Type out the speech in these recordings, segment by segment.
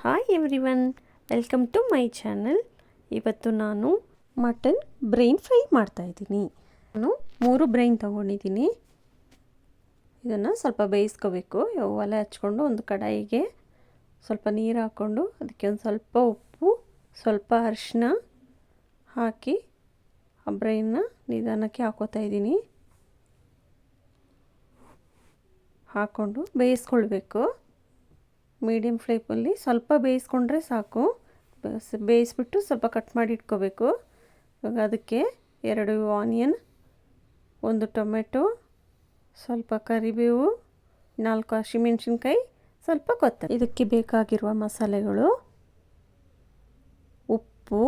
Hi everyone welcome to my channel ಇವತ್ತು ನಾನು mutton brain fry ಮಾಡ್ತಾಯಿದ್ದೀನಿ ನಾನು ಮೂರು ಬ್ರೈನ್ ತೊಗೊಂಡಿದ್ದೀನಿ. ಇದನ್ನು ಸ್ವಲ್ಪ ಬೇಯಿಸ್ಕೋಬೇಕು. ಒಲೆ ಹಚ್ಕೊಂಡು ಒಂದು ಕಡಾಯಿಗೆ ಸ್ವಲ್ಪ ನೀರು ಹಾಕ್ಕೊಂಡು ಅದಕ್ಕೆ ಒಂದು ಸ್ವಲ್ಪ ಉಪ್ಪು, ಸ್ವಲ್ಪ ಅರಿಶಿನ ಹಾಕಿ ಆ ಬ್ರೈನ್ನ ನಿಧಾನಕ್ಕೆ ಹಾಕೋತಾ ಇದ್ದೀನಿ. ಹಾಕ್ಕೊಂಡು ಬೇಯಿಸ್ಕೊಳ್ಬೇಕು. ಮೀಡಿಯಮ್ ಫ್ಲೇಮಲ್ಲಿ ಸ್ವಲ್ಪ ಬೇಯಿಸ್ಕೊಂಡ್ರೆ ಸಾಕು. ಬೇಯಿಸ್ಬಿಟ್ಟು ಸ್ವಲ್ಪ ಕಟ್ ಮಾಡಿ ಇಟ್ಕೋಬೇಕು. ಇವಾಗ ಅದಕ್ಕೆ ಎರಡು ಆನಿಯನ್, ಒಂದು ಟೊಮೆಟೊ, ಸ್ವಲ್ಪ ಕರಿಬೇವು, ನಾಲ್ಕು ಹಸಿಮೆಣ್ಸಿನ್ಕಾಯಿ, ಸ್ವಲ್ಪ ಕೊತ್ತಂಬರಿ. ಇದಕ್ಕೆ ಬೇಕಾಗಿರುವ ಮಸಾಲೆಗಳು ಉಪ್ಪು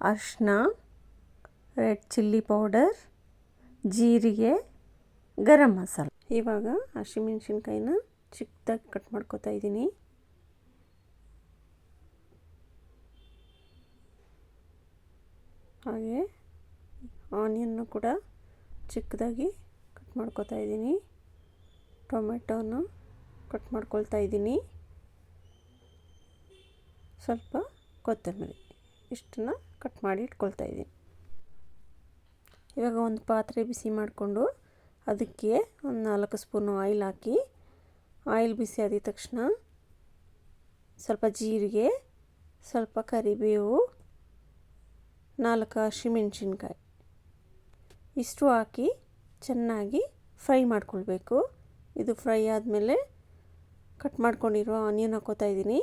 ಅರಿಶಿನ ರೆಡ್ ಚಿಲ್ಲಿ ಪೌಡರ್, ಜೀರಿಗೆ, ಗರಂ ಮಸಾಲೆ. ಇವಾಗ ಹಸಿಮೆಣ್ಸಿನ್ಕಾಯಿನ ಚಿಕ್ಕದಾಗಿ ಕಟ್ ಮಾಡ್ಕೋತಾ ಇದ್ದೀನಿ. ಹಾಗೆ ಆನಿಯನ್ನು ಕೂಡ ಚಿಕ್ಕದಾಗಿ ಕಟ್ ಮಾಡ್ಕೋತಾ ಇದ್ದೀನಿ. ಟೊಮೆಟೊನ ಕಟ್ ಮಾಡ್ಕೊಳ್ತಾ ಇದ್ದೀನಿ. ಸ್ವಲ್ಪ ಕೊತ್ತಂಬರಿ ಇಷ್ಟನ್ನು ಕಟ್ ಮಾಡಿ ಇಟ್ಕೊಳ್ತಾ ಇದ್ದೀನಿ. ಇವಾಗ ಒಂದು ಪಾತ್ರೆ ಬಿಸಿ ಮಾಡಿಕೊಂಡು ಅದಕ್ಕೆ ಒಂದು ನಾಲ್ಕು ಸ್ಪೂನು ಆಯಿಲ್ ಹಾಕಿ ಆಯಿಲ್ ಬಿಸಿ ಆದ ತಕ್ಷಣ ಸ್ವಲ್ಪ ಜೀರಿಗೆ, ಸ್ವಲ್ಪ ಕರಿಬೇವು, ನಾಲ್ಕು ಹಸಿಮೆಣ್ಸಿನ್ಕಾಯಿ. ಇಷ್ಟು ಹಾಕಿ ಚೆನ್ನಾಗಿ ಫ್ರೈ ಮಾಡ್ಕೊಳ್ಬೇಕು. ಇದು ಫ್ರೈ ಆದಮೇಲೆ ಕಟ್ ಮಾಡ್ಕೊಂಡಿರೋ ಆನಿಯನ್ ಹಾಕೋತಾ ಇದ್ದೀನಿ.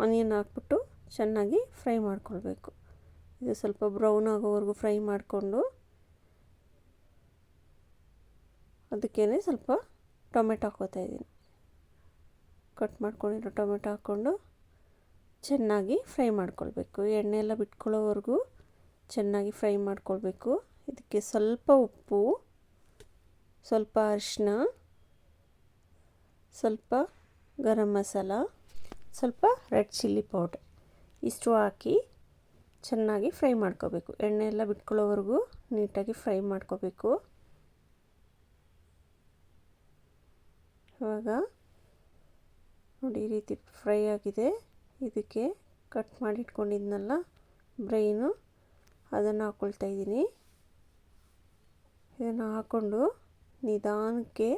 ಆನಿಯನ್ ಹಾಕ್ಬಿಟ್ಟು ಚೆನ್ನಾಗಿ ಫ್ರೈ ಮಾಡ್ಕೊಳ್ಬೇಕು. ಇದು ಸ್ವಲ್ಪ ಬ್ರೌನ್ ಆಗೋವರೆಗೂ ಫ್ರೈ ಮಾಡಿಕೊಂಡು ಅದಕ್ಕೇ ಸ್ವಲ್ಪ ಟೊಮೆಟೊ ಹಾಕೋತಾ ಇದ್ದೀನಿ. ಕಟ್ ಮಾಡ್ಕೊಂಡಿರೋ ಟೊಮೆಟೊ ಹಾಕ್ಕೊಂಡು ಚೆನ್ನಾಗಿ ಫ್ರೈ ಮಾಡ್ಕೊಳ್ಬೇಕು. ಎಣ್ಣೆ ಎಲ್ಲ ಬಿಟ್ಕೊಳ್ಳೋವರೆಗೂ ಚೆನ್ನಾಗಿ ಫ್ರೈ ಮಾಡ್ಕೊಳ್ಬೇಕು. ಇದಕ್ಕೆ ಸ್ವಲ್ಪ ಉಪ್ಪು, ಸ್ವಲ್ಪ ಅರಿಶಿನ ಸ್ವಲ್ಪ ಗರಂ ಮಸಾಲ, ಸ್ವಲ್ಪ ರೆಡ್ ಚಿಲ್ಲಿ ಪೌಡರ್ ಇಷ್ಟು ಹಾಕಿ ಚೆನ್ನಾಗಿ ಫ್ರೈ ಮಾಡ್ಕೋಬೇಕು. ಎಣ್ಣೆ ಎಲ್ಲ ಬಿಟ್ಕೊಳ್ಳೋವರೆಗೂ ನೀಟಾಗಿ ಫ್ರೈ ಮಾಡ್ಕೋಬೇಕು. ಇವಾಗ ನೋಡಿ ಈ ರೀತಿ ಫ್ರೈ ಆಗಿದೆ. ಇದಕ್ಕೆ ಕಟ್ ಮಾಡಿ ಇಟ್ಕೊಂಡಿದ್ನಲ್ಲ ಬ್ರೈನು, ಅದನ್ನು ಹಾಕ್ಕೊಳ್ತಾ ಇದ್ದೀನಿ. ಇದನ್ನು ಹಾಕ್ಕೊಂಡು ನಿಧಾನಕ್ಕೆ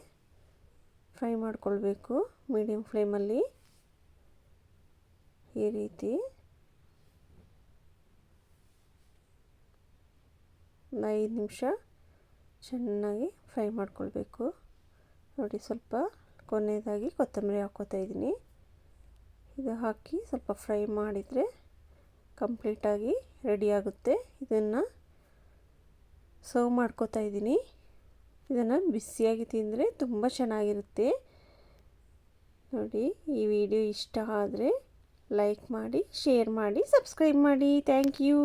ಫ್ರೈ ಮಾಡ್ಕೊಳ್ಬೇಕು ಮೀಡಿಯಮ್ ಫ್ಲೇಮಲ್ಲಿ. ಈ ರೀತಿ ಒಂದು ಐದು ನಿಮಿಷ ಚೆನ್ನಾಗಿ ಫ್ರೈ ಮಾಡ್ಕೊಳ್ಬೇಕು. ನೋಡಿ ಸ್ವಲ್ಪ ಕೊನೆಯದಾಗಿ ಕೊತ್ತಂಬರಿ ಹಾಕ್ಕೋತಾ ಇದ್ದೀನಿ. ಇದು ಹಾಕಿ ಸ್ವಲ್ಪ ಫ್ರೈ ಮಾಡಿದರೆ ಕಂಪ್ಲೀಟಾಗಿ ರೆಡಿ ಆಗುತ್ತೆ. ಇದನ್ನು ಸರ್ವ್ ಮಾಡ್ಕೋತಾ ಇದ್ದೀನಿ. ಇದನ್ನು ಬಿಸಿಯಾಗಿ ತಿಂದರೆ ತುಂಬ ಚೆನ್ನಾಗಿರುತ್ತೆ. ನೋಡಿ, ಈ ವಿಡಿಯೋ ಇಷ್ಟ ಆದರೆ ಲೈಕ್ ಮಾಡಿ, ಶೇರ್ ಮಾಡಿ, ಸಬ್ಸ್ಕ್ರೈಬ್ ಮಾಡಿ. Thank you.